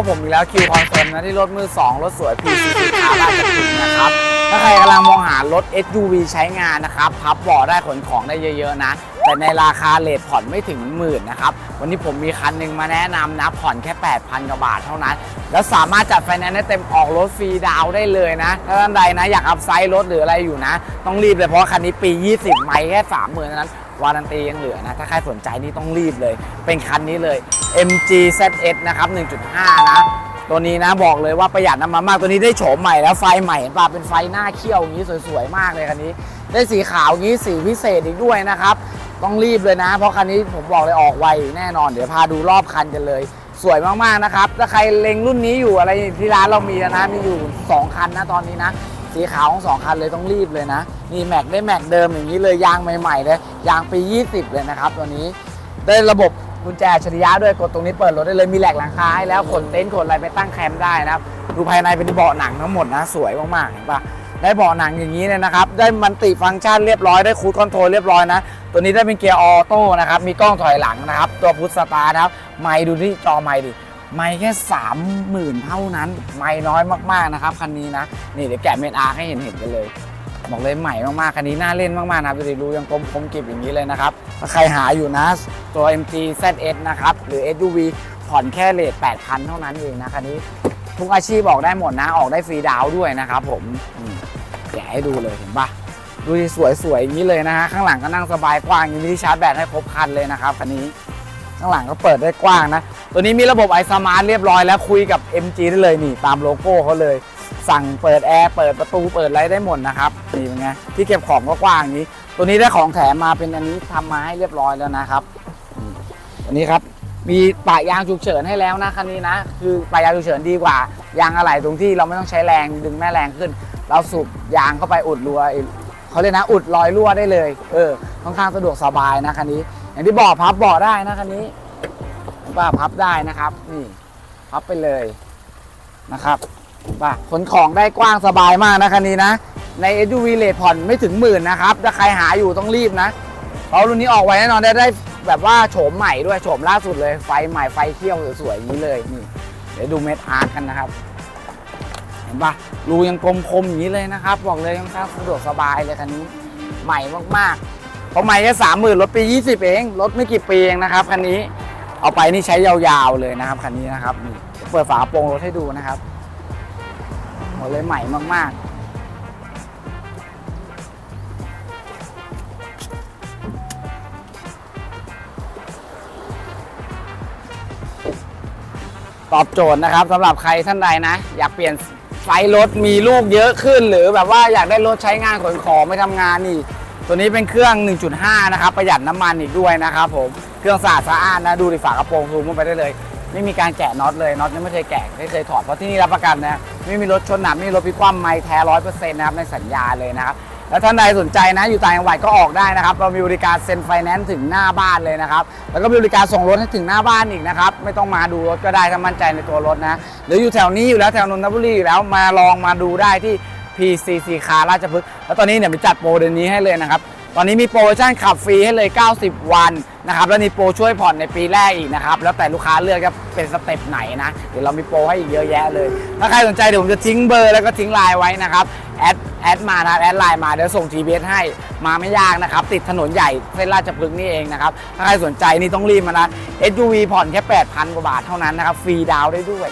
กับผมอีกแล้วคิวคอนเฟิร์มนะที่รถมือ 2 รถสวย PCC คาร์ราชพฤกษ์นะครับ ถ้าใครกำลังมองหารถ SUV ใช้งานนะครับ พับเบาะได้ขนของได้เยอะๆนะ แต่ในราคาเลทผ่อนไม่ถึงหมื่นนะครับ วันนี้ผมมีคันหนึ่งมาแนะนำนะ ผ่อนแค่ 8,000 กว่าบาทเท่านั้น แล้วสามารถจัดไฟแนนซ์ได้เต็มออกรถฟรีดาวได้เลยนะ ถ้าท่านใดนะอยากอัพไซด์รถหรืออะไรอยู่นะ ต้องรีบเลยเพราะว่าคันนี้ปี 20 ไม่แค่ 30,000เท่านั้น วารันตียังเหลือนะ ถ้าใครสนใจนี่ต้องรีบเลย เป็นคันนี้เลย MG ZS นะครับ 1.5 นะ ตัวนี้นะบอกเลยว่าประหยัดน้ำมันมาก ตัวนี้ได้โฉมใหม่แล้วไฟใหม่เห็นป่ะเป็นไฟหน้าเขี้ยวอย่างนี้สวยๆมากเลยคันนี้ ได้สีขาวอย่างนี้สีพิเศษอีกด้วยนะครับ ต้องรีบเลยนะ เพราะคันนี้ผมบอกเลยออกไวแน่นอน เดี๋ยวพาดูรอบคันกันเลยสวยมาก ๆ นะครับ ถ้าใครเล็งรุ่นนี้อยู่อะไรที่ร้านเรามีนะ มีอยู่ 2 คันนะตอนนี้นะ สีขาวของสองคันเลยต้องรีบเลยนะ นี่แม็กได้แม็กเดิมอย่างนี้เลยยางใหม่ๆเลยยางปี 20 เลยนะครับตัวนี้ ได้ระบบกุญแจอัจฉริยะด้วยกดตรงนี้เปิดรถได้เลยมีแหลกหลังคาให้แล้วขนเต็นท์ขนอะไรไปตั้งแคมป์ได้นะครับดูภายในเป็นเบาะหนังทั้งหมดนะสวยมากๆเห็นปะได้เบาะหนังอย่างนี้เลยนะครับ ได้มันติฟังก์ชันเรียบร้อยได้คูดคอนโทรลเรียบร้อยนะ ตัวนี้ได้เป็นเกียร์ออโต้นะครับ มีกล้องถอยหลังนะครับ ตัวพุทสตาร์นะครับ ไมค์ดูที่จอไมค์ดิ ไมค์แค่30,000เท่านั้น ไมค์น้อยมากๆนะครับคันนี้นะนี่เดี๋ยวแกะเมนอาร์ให้เห็นเห็นๆกันเลย บอกเลยใหม่มากๆคันนี้น่าเล่นมากๆนะครับดูดูยังกลมคมกริบอย่างนี้เลยนะครับถ้าใครหาอยู่นะตัว MG ZS นะครับหรือ SUV ผ่อนแค่เลท8,000 เท่านั้นเองนะคันนี้ทุกอาชีพออกได้หมดนะออกได้ฟรีดาวด้วยนะครับผมแกะให้ดูเลยเห็นปะดูสวยๆอย่างนี้เลยนะฮะข้างหลังก็นั่งสบายกว้างมีที่ชาร์จแบตให้ครบคันเลยนะครับคันนี้ ข้างหลังก็เปิดได้กว้างนะ ตัวนี้มีระบบไอสมาร์ทเรียบร้อยแล้วคุยกับ MG ได้เลยนี่ตามโลโก้เขาเลย สั่งเปิดแอร์เปิดประตูเปิดอะไรได้หมดนะครับนี่เป็นไงที่เก็บของก็กว้างอย่างนี้ ตัวนี้ได้ของแถมมาเป็นอันนี้ทำมาให้เรียบร้อยแล้วนะครับอันนี้ครับมีปะยางฉุกเฉินให้แล้วนะคันนี้นะ คือปะยางฉุกเฉินดีกว่ายางอะไหล่ตรงที่เราไม่ต้องใช้แรงดึงแม่แรงขึ้น เราสูบยางเข้าไปอุดรัวเขาเรียกนะ อุดรอยรั่วได้เลย เออค่อนข้างสะดวกสบายนะคันนี้ อย่างที่บอกพับเบาะได้นะคันนี้ ป้าพับได้นะครับนี่พับไปเลยนะครับป่ะขนของได้กว้างสบายมากนะคันนี้นะ ใน SUV เลทผ่อนไม่ถึงหมื่นนะครับ ถ้าใครหาอยู่ต้องรีบนะ เพราะรุ่นนี้ออกไว้แน่นอนได้ได้แบบว่าโฉมใหม่ด้วยโฉมล่าสุดเลยไฟใหม่ไฟเขี้ยวสวยๆอย่างนี้เลยนี่เดี๋ยวดูเม็ดอาร์ตกันนะครับ เห็นปะรูยังกลมคมอย่างนี้เลยนะครับ บอกเลยค่อนข้างสะดวกสบายเลยคันนี้ใหม่มากๆเพราะใหม่แค่สามหมื่นรถปี 20 เองรถไม่กี่ปีเองนะครับคันนี้ เอาไปนี่ใช้ยาวๆเลยนะครับคันนี้นะครับเปิดฝาโปรงรถให้ดูนะครับหมดเลยใหม่มากๆตอบโจทย์นะครับสำหรับใครท่านใดนะ อยากเปลี่ยนไฟรถมีลูกเยอะขึ้น หรือแบบว่าอยากได้รถใช้งานขนของไม่ทำงานนี่ ตัวนี้เป็นเครื่อง 1.5 นะครับ ประหยัดน้ำมันอีกด้วยนะครับผม เครื่องสะอาดสะอ้านนะดูดิฝากระโปรงซูมเข้าไปได้เลย ไม่มีการแกะน็อตเลยน็อตยังไม่เคยแกะไม่เคยถอดเพราะที่นี่รับประกันนะไม่มีรถชนหนักไม่มีรถพลิกคว่ำไม่แท้ร้อยเปอร์เซ็นต์นะครับในสัญญาเลยนะครับแล้วท่านใดสนใจนะอยู่ต่างจังหวัดก็ออกได้นะครับเรามีบริการเซ็นไฟแนนซ์ถึงหน้าบ้านเลยนะครับแล้วก็มีบริการส่งรถให้ถึงหน้าบ้านอีกนะครับไม่ต้องมาดูรถก็ได้ถ้ามั่นใจในตัวรถนะหรืออยู่แถวนี้อยู่แล้วแถวนนทบุรีอยู่แล้วมาลองมาดูได้ที่ PCC คาราชพฤกษ์แล้วตอนนี้เนี่ยมีจัดโปรเดือนนี้ให้เลยนะครับ ตอนนี้มีโปรโมชั่นขับฟรีให้เลย 90 วันนะครับ แล้วมีโปรช่วยผ่อนในปีแรกอีกนะครับ แล้วแต่ลูกค้าเลือกจะเป็นสเต็ปไหนนะ เดี๋ยวเรามีโปรให้อีกเยอะแยะเลย ถ้าใครสนใจเดี๋ยวผมจะทิ้งเบอร์แล้วก็ทิ้งไลน์ไว้นะครับ แอดแอดมานะแอดไลน์มาเดี๋ยวส่ง GPS ให้ มาไม่ยากนะครับ ติดถนนใหญ่เส้นราชพฤกษ์นี่เองนะครับ ถ้าใครสนใจนี่ต้องรีบมานะ SUV ผ่อนแค่ 8,000 กว่าบาทเท่านั้นนะครับ ฟรีดาวน์ได้ด้วย